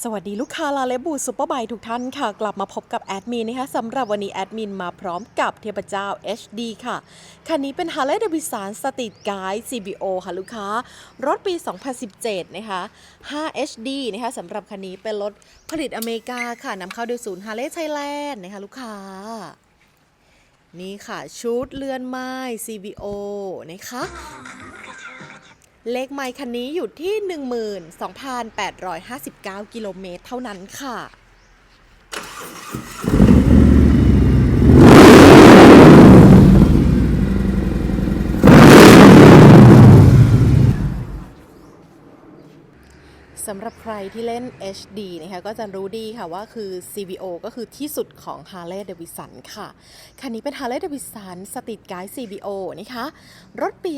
สวัสดีลูกค้าลาเลบูซูเปอร์ไบทุกท่านค่ะ กลับมาพบกับแอดมินนะคะสำหรับวันนี้แอดมินมาพร้อมกับเทพเจ้า HD ค่ะ คันนี้เป็น Harley Davidson Street Guide CBO ค่ะลูกค้า รถปี 2017 นะคะ 5 HD นะคะสำหรับคันนี้เป็นรถผลิตอเมริกาค่ะนำเข้าโดยศูนย์ Harley Thailand นะคะลูกค้า นี่ค่ะชุดเรือนไม้ CBO นะคะ เลขไมค์คันนี้อยู่ที่ 12,859 กิโลเมตรเท่านั้นค่ะสำหรับ รที่เล่น HD นะคะก็จะรู้ดีค่ะว่าคือ CVO ก็คือที่สุดของ Harley Davidson ค่ะ คันนี้เป็น Harley Davidson Street Guide CVO นะคะ รถปี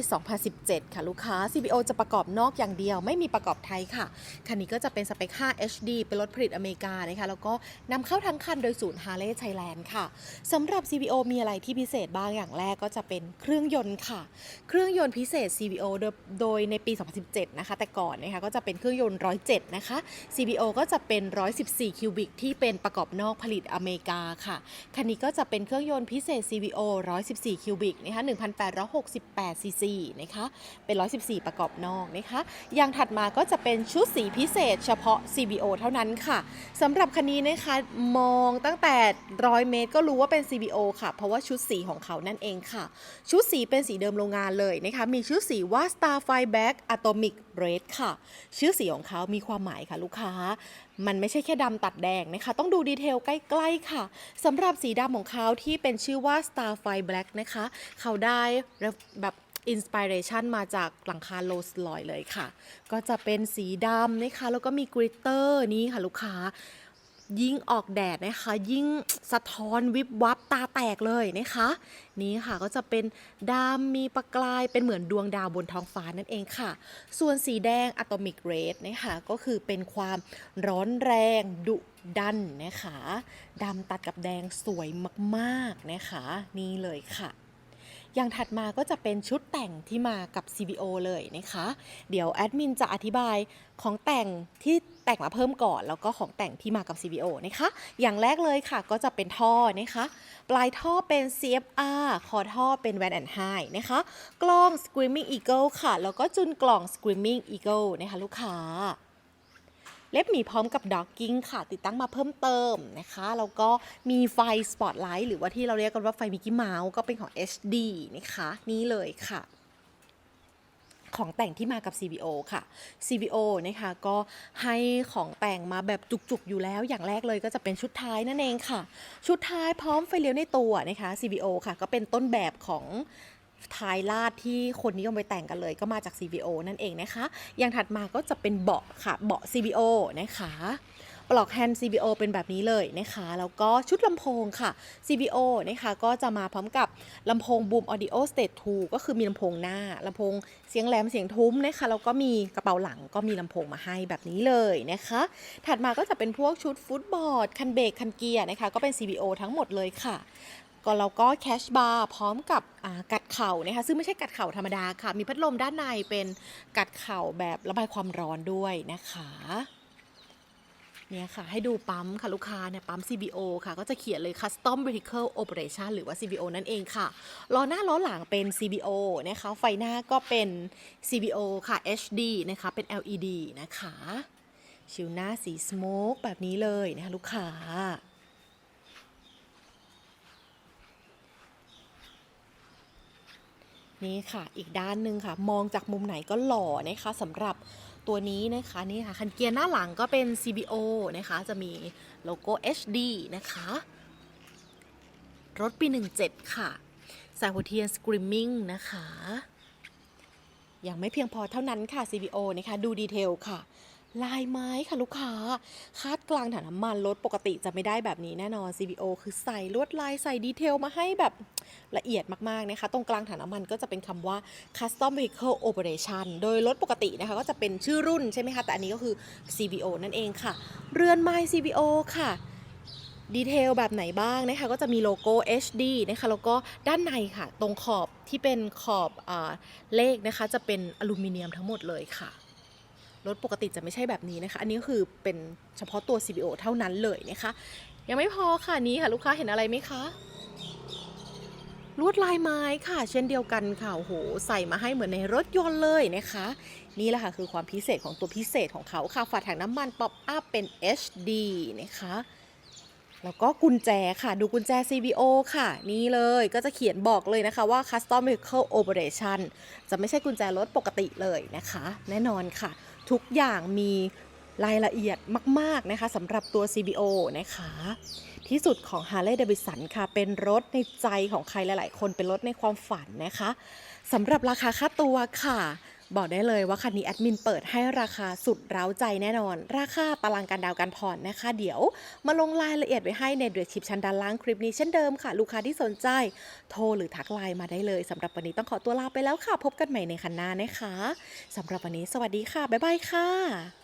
2017 ค่ะลูกค้า CVO จะประกอบนอกอย่างเดียว ไม่มีประกอบไทยค่ะ คันนี้ก็จะเป็นสเปค 5 HD เป็นรถผลิตอเมริกานะคะ แล้วก็นำเข้าทั้งคันโดยศูนย์ Harley Thailand ค่ะสำหรับ CVO มีอะไรที่พิเศษบ้างอย่างแรกก็จะเป็นเครื่องยนต์ค่ะ เครื่องยนต์พิเศษ CVO โดยในปี 2017 นะคะ แต่ก่อนนะคะก็จะเป็นเครื่องยนต์ 107 นะคะ CVO ก็จะเป็น 114 คิวบิกที่เป็นประกอบนอกผลิตอเมริกาค่ะ คันนี้ก็จะเป็นเครื่องยนต์พิเศษ CVO 114 คิวบิกนะคะ 1,868 ซีซีนะคะ เป็น 114 ประกอบนอกนะคะ อย่างถัดมาก็จะเป็นชุดสีพิเศษเฉพาะ CVO เท่านั้นค่ะสำหรับคันนี้นะคะมองตั้งแต่ 100 เมตรก็รู้ว่าเป็น CVO ค่ะ เพราะว่าชุดสีของเขานั่นเองค่ะ ชุดสีเป็นสีเดิมโรงงานเลยนะคะ มีชื่อสีว่า Starfire Black Atomic Red ค่ะ ชื่อสีของเขามีความหมายค่ะลูกค้า มันไม่ใช่แค่ดำตัดแดงนะคะ ต้องดูดีเทลใกล้ๆค่ะสำหรับสีดำของเขาที่เป็นชื่อว่า Starfire Black นะคะ เขาได้แบบอินสปิเรชันมาจากหลังคาโลสลอยเลยค่ะ ก็จะเป็นสีดำนะคะ แล้วก็มีกริตเตอร์นี่ค่ะลูกค้า ยิ่งออกแดดนะคะ ยิ่งสะท้อนวิบวับตาแตกเลยนะคะ นี่ค่ะก็จะเป็นดำมีประกายเป็นเหมือนดวงดาวบนท้องฟ้านั่นเองค่ะ ส่วนสีแดงอะตอมิกเรดนะคะก็คือเป็นความร้อนแรงดุดันนะคะดำตัดกับแดงสวยมากๆนะคะ นี่เลยค่ะ อย่างถัดมาก็จะเป็นชุดแต่งที่มากับ CBO เลยนะคะ เดี๋ยวแอดมินจะอธิบายของแต่งที่แต่งมาเพิ่มก่อน แล้วก็ของแต่งที่มากับ CBO นะคะ อย่างแรกเลยค่ะก็จะเป็นท่อนะคะ ปลายท่อเป็น CFR คอท่อเป็น Van and High นะคะ กล้อง Screaming Eagle ค่ะ แล้วก็จุนกล่อง Screaming Eagle นะคะลูกค้า เล็บหมีพร้อมกับด็อกกิ้งค่ะ ติดตั้งมาเพิ่มเติมนะคะแล้วก็มีไฟสปอตไลท์หรือว่าที่เราเรียกกันว่าไฟมิกกี้เมาส์ก็เป็นของ HD นะคะ นี่เลยค่ะของแต่งที่มากับ CBO ค่ะ CBO นะคะก็ให้ของแต่งมาแบบจุกๆอยู่แล้ว อย่างแรกเลยก็จะเป็นชุดท้ายนั่นเองค่ะ ชุดท้ายพร้อมไฟเลี้ยวในตัวนะคะ CBO ค่ะ ก็เป็นต้นแบบของ ท้ายลาดที่คนนิยมไปแต่งกันเลย ก็มาจาก CBO นั่นเองนะคะ อย่างถัดมาก็จะเป็นเบาะค่ะเบาะ CBO นะคะปลอกแฮนด์ CBO เป็นแบบนี้เลยนะคะ แล้วก็ชุดลำโพงค่ะ CBO นะคะ ก็จะมาพร้อมกับลำโพง Boom Audio Stage 2 ก็คือมีลำโพงหน้าลำโพงเสียงแหลมเสียงทุ้มนะคะ แล้วก็มีกระเป๋าหลังก็มีลำโพงมาให้แบบนี้เลยนะคะ ถัดมาก็จะเป็นพวกชุดฟุตบอร์ด คันเบรกคันเกียร์นะคะ ก็เป็น CBO ทั้งหมดเลยค่ะ ก็เราก็แคชบาร์พร้อมกับกัดเข่านะคะซึ่งไม่ใช่กัดเข่าธรรมดาค่ะ มีพัดลมด้านในเป็นกัดเข่าแบบระบายความร้อนด้วยนะคะเนี่ยค่ะ ให้ดูปั๊มค่ะ ลูกค้าเนี่ยปั๊ม CBO ค่ะ ก็จะเขียนเลย Custom Vehicle Operation หรือว่า CBO นั่นเองค่ะ ล้อหน้าล้อหลังเป็น CBO นะคะ ไฟหน้าก็เป็น CBO ค่ะ HD นะคะ เป็น LED นะคะ ชิวหน้าสีสโมกแบบนี้เลยนะคะลูกค้า นี่ค่ะ อีกด้านหนึ่งค่ะ มองจากมุมไหนก็หล่อนะคะสำหรับตัวนี้นะคะนี่ค่ะ คันเกียร์หน้าหลังก็เป็น CBO นะคะ จะมีโลโก้ HD นะคะ รถปี 17 ค่ะ สายหัวเทียน Screaming นะคะ ยังไม่เพียงพอเท่านั้นค่ะ CBO นะคะ ดูดีเทลค่ะ ลายไม้ค่ะลูกค้า คาดกลางถังน้ำมันรถปกติจะไม่ได้แบบนี้แน่นอน CBO คือใส่ลวดลายใส่ดีเทลมาให้แบบละเอียดมากๆนะคะ ตรงกลางถังน้ำมันก็จะเป็นคำว่า Custom Vehicle Operation โดยรถปกตินะคะก็จะเป็นชื่อรุ่นใช่ไหมคะ แต่อันนี้ก็คือ CBO นั่นเองค่ะ เรือนไม้ CBO ค่ะดีเทลแบบไหนบ้างนะคะก็จะมีโลโก้ HD นะคะแล้วก็ด้านในค่ะ ตรงขอบที่เป็นขอบอเลขนะคะ จะเป็นอลูมิเนียมทั้งหมดเลยค่ะ รถปกติจะไม่ใช่แบบนี้นะคะ อันนี้คือเป็นเฉพาะตัว CBO เท่านั้นเลยนะคะ ยังไม่พอค่ะนี้ค่ะ ลูกค้าเห็นอะไรไหมคะลวดลายไม้ค่ะ เช่นเดียวกันค่ะโอ้โหใส่มาให้เหมือนในรถยนต์เลยนะคะ นี่แหละค่ะคือความพิเศษของตัวพิเศษของเขาค่ะฝาถังน้ำมันป๊อปอัพเป็น HD นะคะแล้วก็กุญแจค่ะดูกุญแจ CVO ค่ะ นี่เลยก็จะเขียนบอกเลยนะคะว่า Custom Vehicle Operation จะไม่ใช่กุญแจรถปกติเลยนะคะ แน่นอนค่ะ ทุกอย่างมีรายละเอียดมาก ๆ นะคะสำหรับตัว CBO นะคะ ที่สุดของ Harley Davidson ค่ะ เป็นรถในใจของใครหลาย ๆ คนเป็นรถในความฝันนะคะสำหรับราคาค่าตัวค่ะ บอกได้เลยว่าคันนี้แอดมินเปิดให้ราคาสุดเร้าใจแน่นอน ราคาตารางการดาวการผ่อนนะคะ เดี๋ยว มาลงรายละเอียดไว้ให้ในเดือชิปชั้นด้านล่างคลิปนี้เช่นเดิมค่ะ ลูกค้าที่สนใจ โทรหรือทักไลน์มาได้เลยสำหรับวันนี้ต้องขอตัวลาไปแล้วค่ะ พบกันใหม่ในคันหน้านะคะสำหรับวันนี้สวัสดีค่ะบ๊ายบายค่ะ